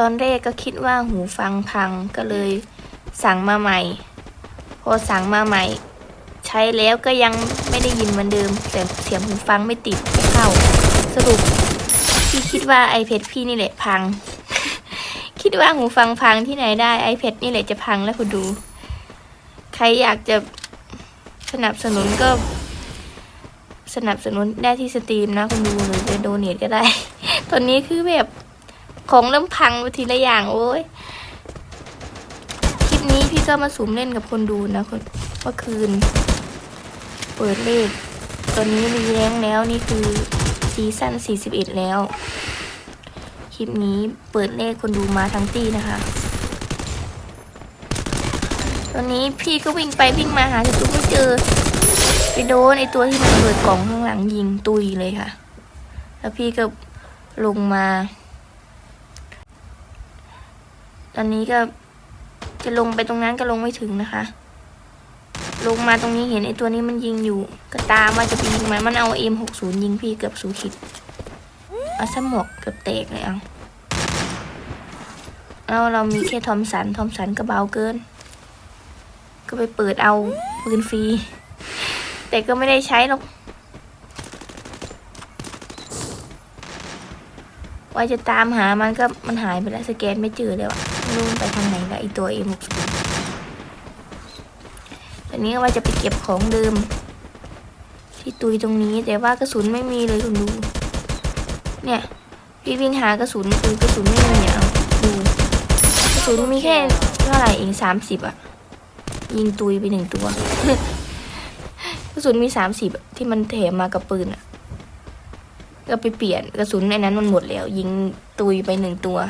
ตอนแรกก็คิดว่าหูฟังพังก็เลยสั่งมาใหม่ พอสั่งมาใหม่ ใช้แล้วก็ยังไม่ได้ยินเหมือนเดิมแต่เสียงหูฟังไม่ติดไม่เข้า สรุปพี่คิดว่า iPad พี่นี่แหละพัง คิดว่าหูฟังพังที่ไหนได้ iPad นี่แหละจะพังแล้วคุณดู ใครอยากจะสนับสนุนก็สนับสนุนได้ที่สตรีมนะคุณดูหรือจะโดเนทก็ได้ ตอนนี้คือแบบ ของเริ่มพังไปทีละอย่างโอ้ยคลิปนี้พี่ก็มาสุ่มเล่นกับคนดูนะคนเมื่อคืน เปิดเลขตอนนี้รีแรงแล้วนี่คือซีซั่น41 แล้ว คลิปนี้เปิดเลขคนดูมาทั้งตีนะคะ ตอนนี้พี่ก็วิ่งไปวิ่งมาหาศัตรูไม่เจอไปโดนไอตัวที่มันเปิดกล่องข้างหลังยิงตุยเลยค่ะ แล้วพี่ก็ลงมา ตอนนี้ก็จะลงไปตรงนั้นก็ลงไม่ถึงนะคะ ลงมาตรงนี้เห็นไอตัวนี้มันยิงอยู่ ก็ตามว่าจะไปยิงมันมันเอาเอ็มหกศูนย์ยิงพี่เกือบสูคิดเอาสมอกเกือบแตกเลยเอาเอาเรามีแค่ทอมสันทอมสันก็เบาเกิน ก็ไปเปิดเอาปืนฟรี แต่ก็ไม่ได้ใช้หรอกว่าจะตามหามันก็มันหายไปแล้วสแกนไม่เจอแล้วอะ ไม่รู้มันไปทางไหนละไอตัว M60 ตอนนี้ว่าจะไปเก็บของเดิม ที่ตุยตรงนี้แต่ว่ากระสุนไม่มีเลยคุณดู เนี่ยพี่วิ่งหากระสุนคือกระสุนไม่มีอะเอาดูกระสุนมีแค่เท่าไหร่เองสามสิบอะยิงตุยไปหนึ่งตัวกระสุนมีสามสิบที่มันแถมมากับปืนอะก็ไปเปลี่ยนกระสุนในนั้นมันหมดแล้ว ยิงตุยไปหนึ่งตัว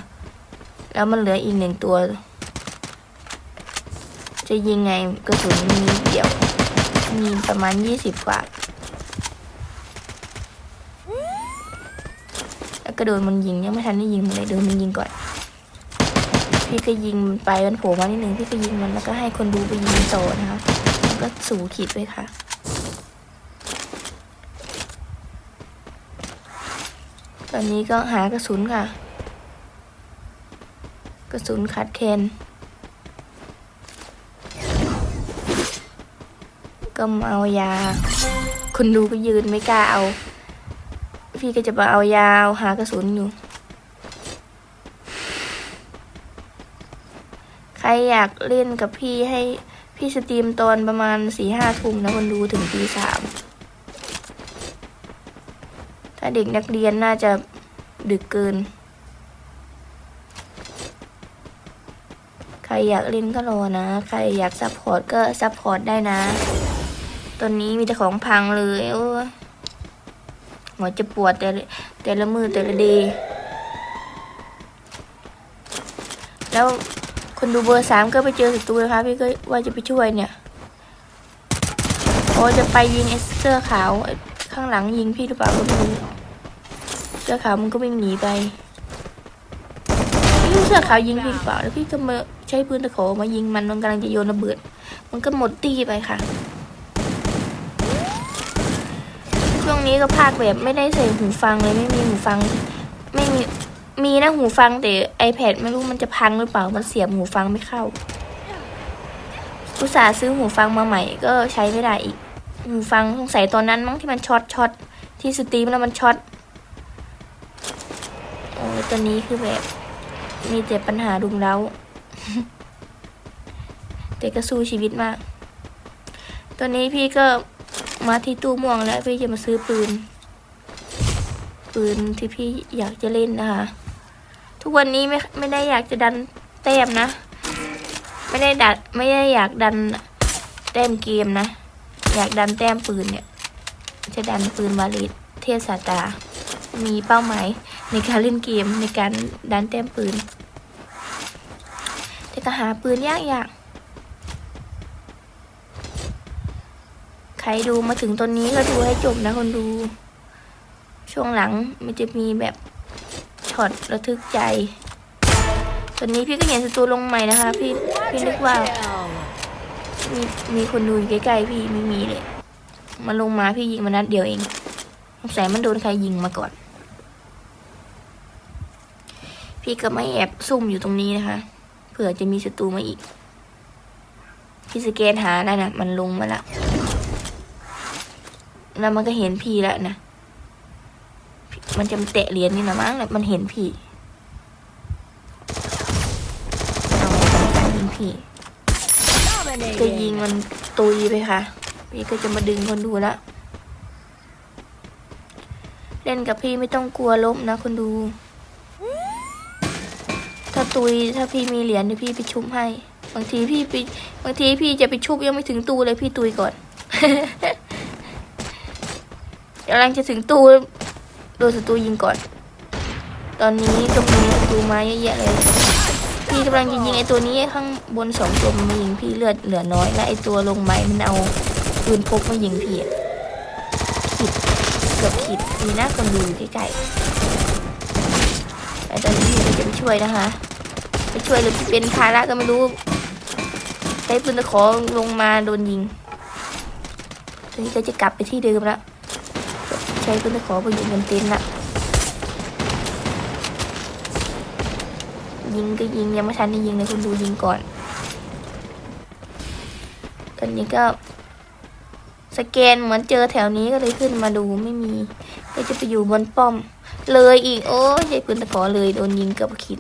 แล้วมันเหลืออีกหนึ่งตัว จะยิงไงกระสุนมีเดียว มีประมาณยี่สิบกว่าแล้วก็โดนมันยิงยังไม่ทันได้ยิงมันเลยโดนมันยิงก่อน พี่ก็ยิงไปมันโผล่มานิดนึงพี่ก็ยิงมันแล้วก็ให้คนดูไปยิงต่อนะคะแล้วก็สูขีดไปค่ะตอนนี้ก็หากระสุนค่ะ ระสุนขาดแคลนก็มาเอายา คนดูก็ยืนไม่กล้าเอา พี่ก็จะมาเอายาหากระสุนอยู่ ใครอยากเล่นกับพี่ให้พี่สตรีมตอนประมาณสี่ห้าทุ่มนะคนดูถึงตีสามถ้าเด็กนักเรียนน่าจะดึกเกิน ใค รอยากเล่นก็รอนะ ใครอยากซัพพอร์ตก็ซัพพอร์ตได้นะ ตอนนี้มีแต่ของพังเลยโอ้หัวจะปวดแต่แต่ละมือแต่ละเดย์แล้วคนดูเบอร์สามก็ไปเจอศัตรูนะคะพี่ก็ว่าจะไปช่วยเนี่ยโอ้จะไปยิงไอ้เสื้อขาวข้างหลังยิงพี่หรือเปล่าก็ไม่รู้เสื้อขาวมันก็วิ่งหนีไปเสื้อขาวยิงพี่หรือเปล่าแล้วพี่ก็มา ช้ปืนตะขอมายิงมันมันกำลังจะโยนระเบิด มันก็หมดตีไปค่ะ ช่วงนี้ก็พากแบบไม่ได้ใส่หูฟังเลยไม่มีหูฟัง ไม่มีมีนะหูฟังแต่ iPad ไม่รู้มันจะพังหรือเปล่ามันเสียบหูฟังไม่เข้าอุตส่าห์ซื้อหูฟังมาใหม่ก็ใช้ไม่ได้อีกหูฟังสงสัยตอนนั้นมั้งที่มันช็อตช็อตที่สตรีมแล้วมันช็อตโอ้ยตอนนี้คือแบบมีแต่ปัญหารุมเร้า แต่ก็สู้ชีวิตมาก ตอนนี้พี่ก็มาที่ตู้ม่วงแล้วพี่จะมาซื้อปืน ปืนที่พี่อยากจะเล่นนะคะ ทุกวันนี้ไม่ไม่ได้อยากจะดันแต้มนะ ไม่ได้ดัดไม่ได้อยากดันแต้มเกมนะ อยากดันแต้มปืนเนี่ย จะดันปืนวาลิเทศสาตา มีเป้าหมายในการเล่นเกมในการดันแต้มปืน ก็หาปืนยากยากใครดูมาถึงตอนนี้ก็ดูให้จบนะคนดู ช่วงหลังมันจะมีแบบช็อตระทึกใจ ตอนนี้พี่ก็เห็นศัตรูลงใหม่นะคะ พี่พี่นึกว่า มีมีคนดูอยู่ใกล้ๆพี่ไม่มีเลย มันลงมาพี่ยิงมานัดเดียวเองสงสัยมันโดนใครยิงมาก่อนพี่ก็ไม่แอบซุ่มอยู่ตรงนี้นะคะ เผื่อจะมีศัตรูมาอีกพี่สแกนหานั่นนะมันลงมาละแล้วมันก็เห็นพี่แล้วนะมันจะมาแตะเหรียญนี่นะมั้งแหละมันเห็นพี่เอายิงพี่ก็ยิงมันตุยไปค่ะ พี่ก็จะมาดึงคนดูละ เล่นกับพี่ไม่ต้องกลัวล้มนะคนดู ถ้าตุยถ้าพี่มีเหรียญเดี๋ยวพี่ไปชุบให้ บางทีพี่ไปบางทีพี่จะไปชุบยังไม่ถึงตูเลยพี่ตุยก่อนกำลังจะถึงตูโดนศัตรูยิงก่อน ตอนนี้ตรงนี้ศัตรูมาเยอะแยะเลย พี่กำลังจะยิงไอตัวนี้ข้างบนสองตัวมันมายิงพี่เลือดเหลือน้อยและไอตัวลงไม้มันเอาปืนพกมายิงพี่อขิดเกือบขิดดีนะคนดูอยู่ใกล้ๆไอตอนนี้ จะไปช่วยนะคะไปช่วยหรือเป็นภาระก็ไม่รู้ใช้ปืนตะขอลงมาโดนยิงทีนี้ก็จะกลับไปที่เดิมแล้วใช้ปืนตะขอไปยิงบนเต็นละยิงก็ยิงยังไม่ทันได้ยิงเลยคุณดูยิงก่อนตอนนี้ก็สแกนเหมือนเจอแถวนี้ก็เลยขึ้นมาดูไม่มี ก็จะไปอยู่บนป้อม เลยอีก โอ้ยใหญ่ปืนตะขอเลยโดนยิงเกือบคิด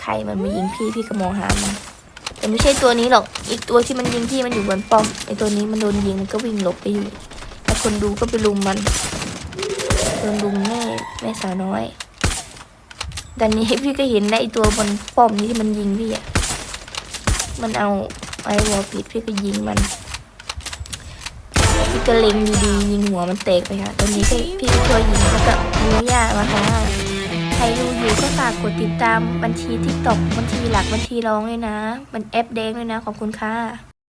ใครมันมายิงพี่พี่ก็มองหามันแต่ไม่ใช่ตัวนี้หรอก อีกตัวที่มันยิงพี่มันอยู่บนป้อมไอตัวนี้มันโดนยิงมันก็วิ่งหลบไปอยู่แล้วคนดูก็ไปลุมมันโดนลุมแม่แม่สาวน้อยตอนนี้พี่ก็เห็นได้ไอ้ตัวบนป้อมนี้ที่มันยิงพี่อะมันเอาไอ้วอลปิดพี่ก็ยิงมัน ก็เล็งดีๆยิงหัวมันเตกไปค่ะตอนนี้พี่พี่ก็ช่วยยิงแล้วก็มือยากมาค่ะใครดูอยู่ก็ฝากกดติดตามบัญชีทิกตอกบัญชีหลักบัญชีรองเลยนะ มันแอปแดงเลยนะ ขอบคุณค่ะ